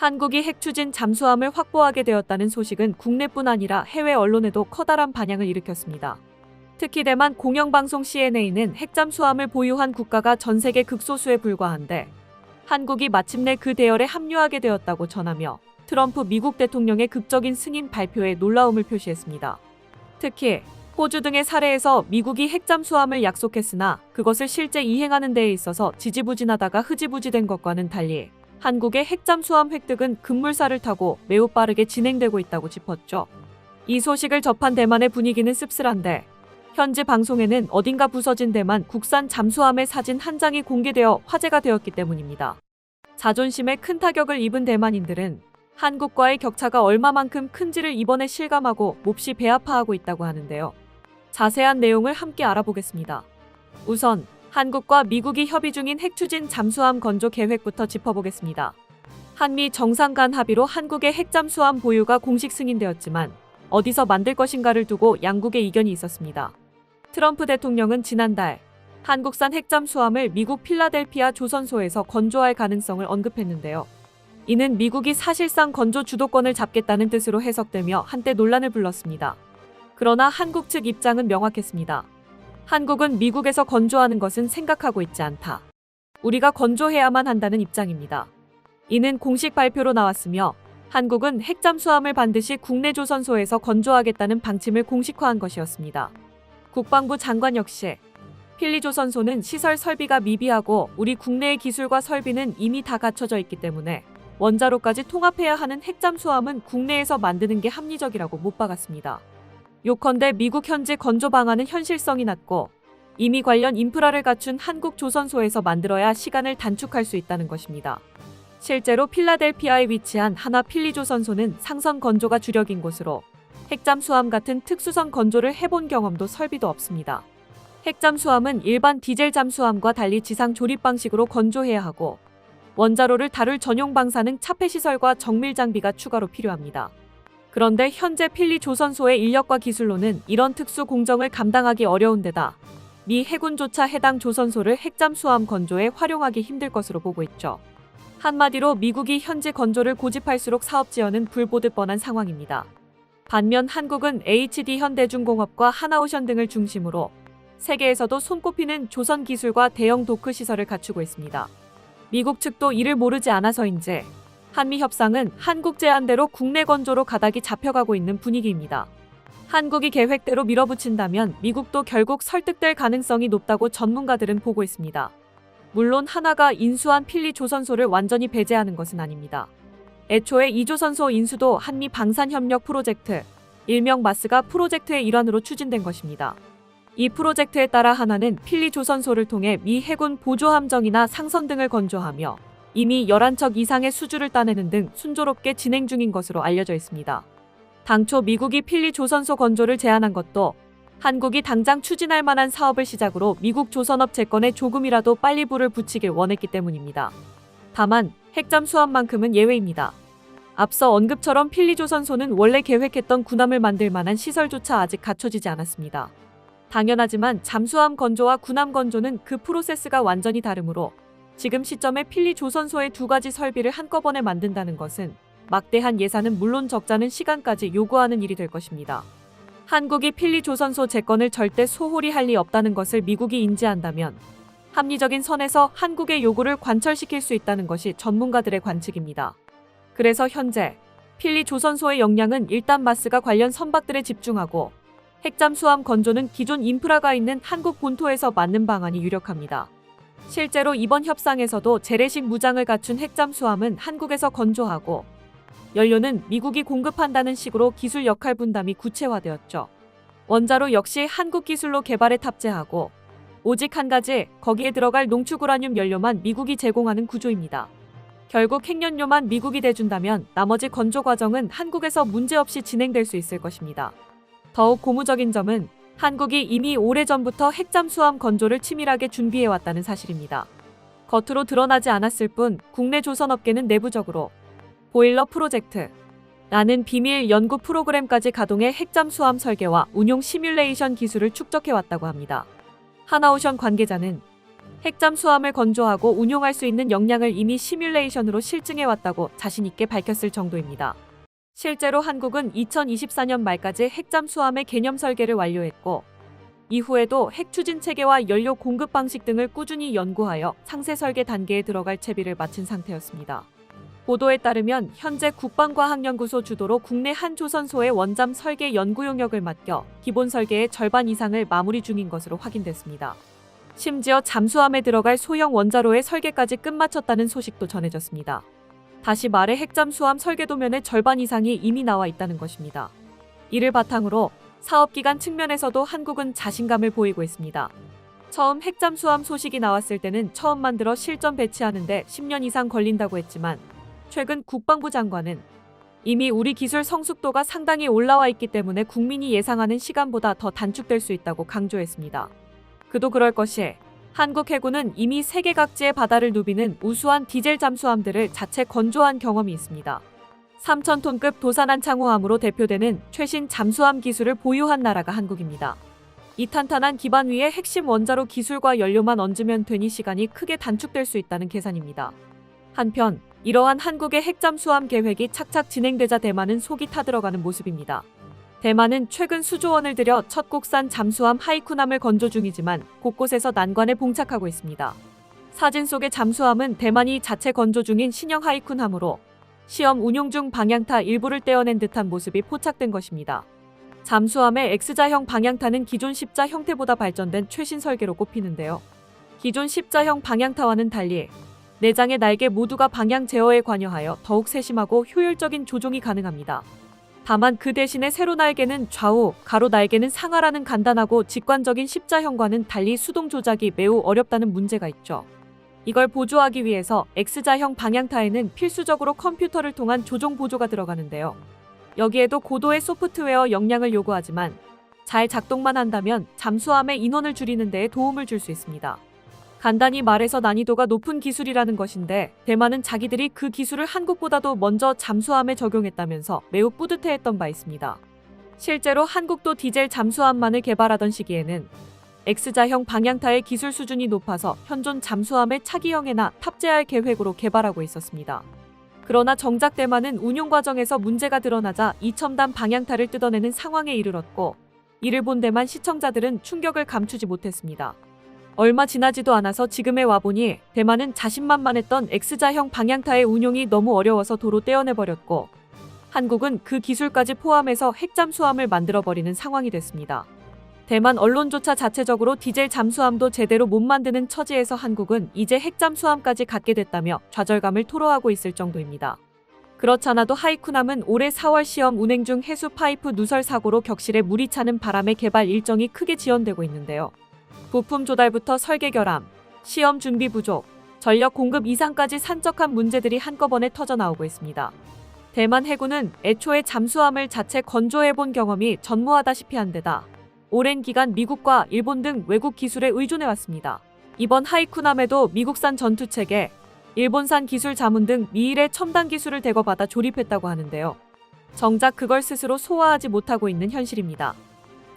한국이 핵 추진 잠수함을 확보하게 되었다는 소식은 국내뿐 아니라 해외 언론에도 커다란 반향을 일으켰습니다. 특히 대만 공영방송 CNA는 핵잠수함을 보유한 국가가 전 세계 극소수에 불과한데 한국이 마침내 그 대열에 합류하게 되었다고 전하며 트럼프 미국 대통령의 극적인 승인 발표에 놀라움을 표시했습니다. 특히 호주 등의 사례에서 미국이 핵잠수함을 약속했으나 그것을 실제 이행하는 데에 있어서 지지부진하다가 흐지부지된 것과는 달리 한국의 핵잠 수함 획득은 급물살을 타고 매우 빠르게 진행되고 있다고 짚었죠. 이 소식을 접한 대만의 분위기는 씁쓸한데 현지 방송에는 어딘가 부서진 대만 국산 잠수함의 사진 한 장이 공개되어 화제가 되었기 때문입니다. 자존심에 큰 타격을 입은 대만인들은 한국과의 격차가 얼마만큼 큰지를 이번에 실감하고 몹시 배아파하고 있다고 하는데요. 자세한 내용을 함께 알아보겠습니다. 우선 한국과 미국이 협의 중인 핵추진 잠수함 건조 계획부터 짚어보겠습니다. 한미 정상 간 합의로 한국의 핵잠수함 보유가 공식 승인되었지만 어디서 만들 것인가를 두고 양국의 이견이 있었습니다. 트럼프 대통령은 지난달 한국산 핵잠수함을 미국 필라델피아 조선소에서 건조할 가능성을 언급했는데요. 이는 미국이 사실상 건조 주도권을 잡겠다는 뜻으로 해석되며 한때 논란을 불렀습니다. 그러나 한국 측 입장은 명확했습니다. 한국은 미국에서 건조하는 것은 생각하고 있지 않다. 우리가 건조해야만 한다는 입장입니다. 이는 공식 발표로 나왔으며 한국은 핵잠수함을 반드시 국내 조선소에서 건조하겠다는 방침을 공식화한 것이었습니다. 국방부 장관 역시 필리 조선소는 시설 설비가 미비하고 우리 국내의 기술과 설비는 이미 다 갖춰져 있기 때문에 원자로까지 통합해야 하는 핵잠수함은 국내에서 만드는 게 합리적이라고 못 박았습니다. 요컨대 미국 현지 건조 방안은 현실성이 낮고 이미 관련 인프라를 갖춘 한국 조선소에서 만들어야 시간을 단축할 수 있다는 것입니다. 실제로 필라델피아에 위치한 하나 필리조선소는 상선 건조가 주력인 곳으로 핵잠 수함 같은 특수선 건조를 해본 경험도 설비도 없습니다. 핵잠 수함은 일반 디젤 잠 수함과 달리 지상 조립 방식으로 건조해야 하고 원자로를 다룰 전용 방사능 차폐 시설과 정밀 장비가 추가로 필요합니다. 그런데 현재 필리 조선소의 인력과 기술로는 이런 특수 공정을 감당하기 어려운 데다 미 해군조차 해당 조선소를 핵잠수함 건조에 활용하기 힘들 것으로 보고 있죠. 한마디로 미국이 현지 건조를 고집할수록 사업 지원은 불보듯 뻔한 상황입니다. 반면 한국은 HD 현대중공업과 하나오션 등을 중심으로 세계에서도 손꼽히는 조선 기술과 대형 도크 시설을 갖추고 있습니다. 미국 측도 이를 모르지 않아서인지 한미 협상은 한국 제안대로 국내 건조로 가닥이 잡혀가고 있는 분위기입니다. 한국이 계획대로 밀어붙인다면 미국도 결국 설득될 가능성이 높다고 전문가들은 보고 있습니다. 물론 하나가 인수한 필리 조선소를 완전히 배제하는 것은 아닙니다. 애초에 이조선소 인수도 한미 방산협력 프로젝트, 일명 마스가 프로젝트의 일환으로 추진된 것입니다. 이 프로젝트에 따라 하나는 필리 조선소를 통해 미 해군 보조함정이나 상선 등을 건조하며 이미 11척 이상의 수주를 따내는 등 순조롭게 진행 중인 것으로 알려져 있습니다. 당초 미국이 필리 조선소 건조를 제안한 것도 한국이 당장 추진할 만한 사업을 시작으로 미국 조선업 채권에 조금이라도 빨리 불을 붙이길 원했기 때문입니다. 다만 핵잠 수함만큼은 예외입니다. 앞서 언급처럼 필리 조선소는 원래 계획했던 군함을 만들 만한 시설조차 아직 갖춰지지 않았습니다. 당연하지만 잠수함 건조와 군함 건조는 그 프로세스가 완전히 다르므로 지금 시점에 필리 조선소의 두 가지 설비를 한꺼번에 만든다는 것은 막대한 예산은 물론 적잖은 시간까지 요구하는 일이 될 것입니다. 한국이 필리 조선소 재건을 절대 소홀히 할 리 없다는 것을 미국이 인지한다면 합리적인 선에서 한국의 요구를 관철시킬 수 있다는 것이 전문가들의 관측입니다. 그래서 현재 필리 조선소의 역량은 일단 마스가 관련 선박들에 집중하고 핵잠수함 건조는 기존 인프라가 있는 한국 본토에서 맞는 방안이 유력합니다. 실제로 이번 협상에서도 재래식 무장을 갖춘 핵잠수함은 한국에서 건조하고 연료는 미국이 공급한다는 식으로 기술 역할 분담이 구체화되었죠. 원자로 역시 한국 기술로 개발에 탑재하고 오직 한 가지 거기에 들어갈 농축 우라늄 연료만 미국이 제공하는 구조입니다. 결국 핵연료만 미국이 대준다면 나머지 건조 과정은 한국에서 문제없이 진행될 수 있을 것입니다. 더욱 고무적인 점은 한국이 이미 오래전부터 핵잠수함 건조를 치밀하게 준비해왔다는 사실입니다. 겉으로 드러나지 않았을 뿐 국내 조선업계는 내부적으로 보일러 프로젝트, 라는 비밀 연구 프로그램까지 가동해 핵잠수함 설계와 운용 시뮬레이션 기술을 축적해왔다고 합니다. 하나오션 관계자는 핵잠수함을 건조하고 운용할 수 있는 역량을 이미 시뮬레이션으로 실증해 왔다고 자신있게 밝혔을 정도입니다. 실제로 한국은 2024년 말까지 핵잠수함의 개념 설계를 완료했고 이후에도 핵 추진 체계와 연료 공급 방식 등을 꾸준히 연구하여 상세 설계 단계에 들어갈 채비를 마친 상태였습니다. 보도에 따르면 현재 국방과학연구소 주도로 국내 한 조선소의 원잠 설계 연구 용역을 맡겨 기본 설계의 절반 이상을 마무리 중인 것으로 확인됐습니다. 심지어 잠수함에 들어갈 소형 원자로의 설계까지 끝마쳤다는 소식도 전해졌습니다. 다시 말해 핵잠 수함 설계 도면의 절반 이상이 이미 나와 있다는 것입니다. 이를 바탕으로 사업기간 측면에서도 한국은 자신감을 보이고 있습니다. 처음 핵잠 수함 소식이 나왔을 때는 처음 만들어 실전 배치하는데 10년 이상 걸린다고 했지만 최근 국방부 장관은 이미 우리 기술 성숙도가 상당히 올라와 있기 때문에 국민이 예상하는 시간보다 더 단축될 수 있다고 강조했습니다. 그도 그럴 것이 한국 해군은 이미 세계 각지의 바다를 누비는 우수한 디젤 잠수함들을 자체 건조한 경험이 있습니다. 3,000톤급 도산한 창호함으로 대표되는 최신 잠수함 기술을 보유한 나라가 한국입니다. 이 탄탄한 기반 위에 핵심 원자로 기술과 연료만 얹으면 되니 시간이 크게 단축될 수 있다는 계산입니다. 한편 이러한 한국의 핵잠수함 계획이 착착 진행되자 대만은 속이 타들어가는 모습입니다. 대만은 최근 수조 원을 들여 첫 국산 잠수함 하이쿠남을 건조 중이지만 곳곳에서 난관에 봉착하고 있습니다. 사진 속의 잠수함은 대만이 자체 건조 중인 신형 하이쿤함으로 시험 운용 중 방향타 일부를 떼어낸 듯한 모습이 포착된 것입니다. 잠수함의 X자형 방향타는 기존 십자 형태보다 발전된 최신 설계로 꼽히는데요. 기존 십자형 방향타와는 달리 내장의 날개 모두가 방향 제어에 관여하여 더욱 세심하고 효율적인 조종이 가능합니다. 다만 그 대신에 세로 날개는 좌우, 가로 날개는 상하라는 간단하고 직관적인 십자형과는 달리 수동 조작이 매우 어렵다는 문제가 있죠. 이걸 보조하기 위해서 X자형 방향타에는 필수적으로 컴퓨터를 통한 조종 보조가 들어가는데요. 여기에도 고도의 소프트웨어 역량을 요구하지만 잘 작동만 한다면 잠수함의 인원을 줄이는 데에 도움을 줄 수 있습니다. 간단히 말해서 난이도가 높은 기술이라는 것인데 대만은 자기들이 그 기술을 한국보다도 먼저 잠수함에 적용했다면서 매우 뿌듯해했던 바 있습니다. 실제로 한국도 디젤 잠수함만을 개발하던 시기에는 X자형 방향타의 기술 수준이 높아서 현존 잠수함의 차기형에나 탑재할 계획으로 개발하고 있었습니다. 그러나 정작 대만은 운용 과정에서 문제가 드러나자 이첨단 방향타를 뜯어내는 상황에 이르렀고 이를 본 대만 시청자들은 충격을 감추지 못했습니다. 얼마 지나지도 않아서 지금에 와보니 대만은 자신만만했던 X자형 방향타의 운용이 너무 어려워서 도로 떼어내버렸고 한국은 그 기술까지 포함해서 핵잠수함을 만들어버리는 상황이 됐습니다. 대만 언론조차 자체적으로 디젤 잠수함도 제대로 못 만드는 처지에서 한국은 이제 핵잠수함까지 갖게 됐다며 좌절감을 토로하고 있을 정도입니다. 그렇잖아도 하이쿠남은 올해 4월 시험 운행 중 해수 파이프 누설 사고로 격실에 물이 차는 바람에 개발 일정이 크게 지연되고 있는데요. 부품 조달부터 설계 결함, 시험 준비 부족, 전력 공급 이상까지 산적한 문제들이 한꺼번에 터져 나오고 있습니다. 대만 해군은 애초에 잠수함을 자체 건조해본 경험이 전무하다시피 한 데다 오랜 기간 미국과 일본 등 외국 기술에 의존해 왔습니다. 이번 하이쿠남에도 미국산 전투체계, 일본산 기술 자문 등 미일의 첨단 기술을 대거받아 조립했다고 하는데요. 정작 그걸 스스로 소화하지 못하고 있는 현실입니다.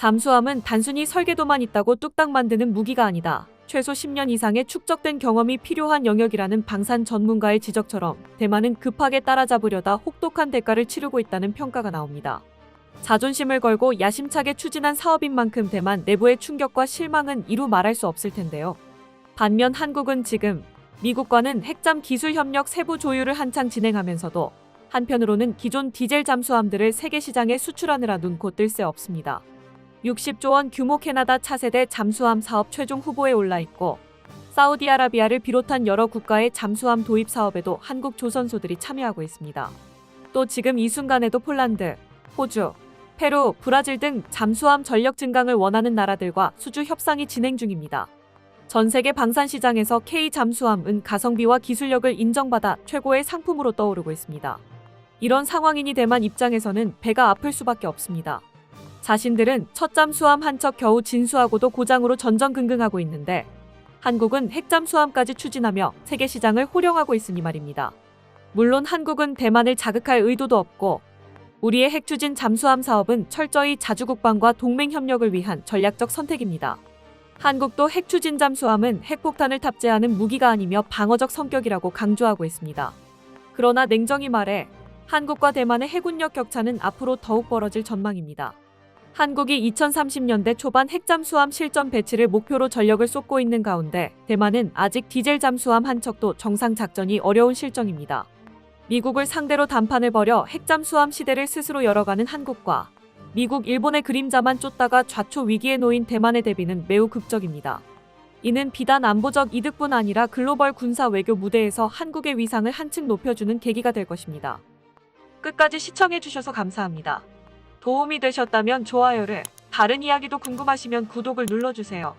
잠수함은 단순히 설계도만 있다고 뚝딱 만드는 무기가 아니다. 최소 10년 이상의 축적된 경험이 필요한 영역이라는 방산 전문가의 지적처럼 대만은 급하게 따라잡으려다 혹독한 대가를 치르고 있다는 평가가 나옵니다. 자존심을 걸고 야심차게 추진한 사업인 만큼 대만 내부의 충격과 실망은 이루 말할 수 없을 텐데요. 반면 한국은 지금 미국과는 핵잠 기술 협력 세부 조율을 한창 진행하면서도 한편으로는 기존 디젤 잠수함들을 세계 시장에 수출하느라 눈코 뜰 새 없습니다. 60조 원 규모 캐나다 차세대 잠수함 사업 최종 후보에 올라 있고 사우디아라비아를 비롯한 여러 국가의 잠수함 도입 사업에도 한국 조선소들이 참여하고 있습니다. 또 지금 이 순간에도 폴란드, 호주, 페루, 브라질 등 잠수함 전력 증강을 원하는 나라들과 수주 협상이 진행 중입니다. 전 세계 방산 시장에서 K 잠수함은 가성비와 기술력을 인정받아 최고의 상품으로 떠오르고 있습니다. 이런 상황이니 대만 입장에서는 배가 아플 수밖에 없습니다. 자신들은 첫 잠수함 한 척 겨우 진수하고도 고장으로 전전긍긍하고 있는데 한국은 핵잠수함까지 추진하며 세계 시장을 호령하고 있으니 말입니다. 물론 한국은 대만을 자극할 의도도 없고 우리의 핵추진 잠수함 사업은 철저히 자주국방과 동맹 협력을 위한 전략적 선택입니다. 한국도 핵추진 잠수함은 핵폭탄을 탑재하는 무기가 아니며 방어적 성격이라고 강조하고 있습니다. 그러나 냉정히 말해 한국과 대만의 해군력 격차는 앞으로 더욱 벌어질 전망입니다. 한국이 2030년대 초반 핵 잠수함 실전 배치를 목표로 전력을 쏟고 있는 가운데 대만은 아직 디젤 잠수함 한 척도 정상 작전이 어려운 실정입니다. 미국을 상대로 담판을 벌여 핵 잠수함 시대를 스스로 열어가는 한국과 미국, 일본의 그림자만 쫓다가 좌초 위기에 놓인 대만의 대비는 매우 극적입니다. 이는 비단 안보적 이득뿐 아니라 글로벌 군사 외교 무대에서 한국의 위상을 한층 높여주는 계기가 될 것입니다. 끝까지 시청해주셔서 감사합니다. 도움이 되셨다면 좋아요를, 다른 이야기도 궁금하시면 구독을 눌러주세요.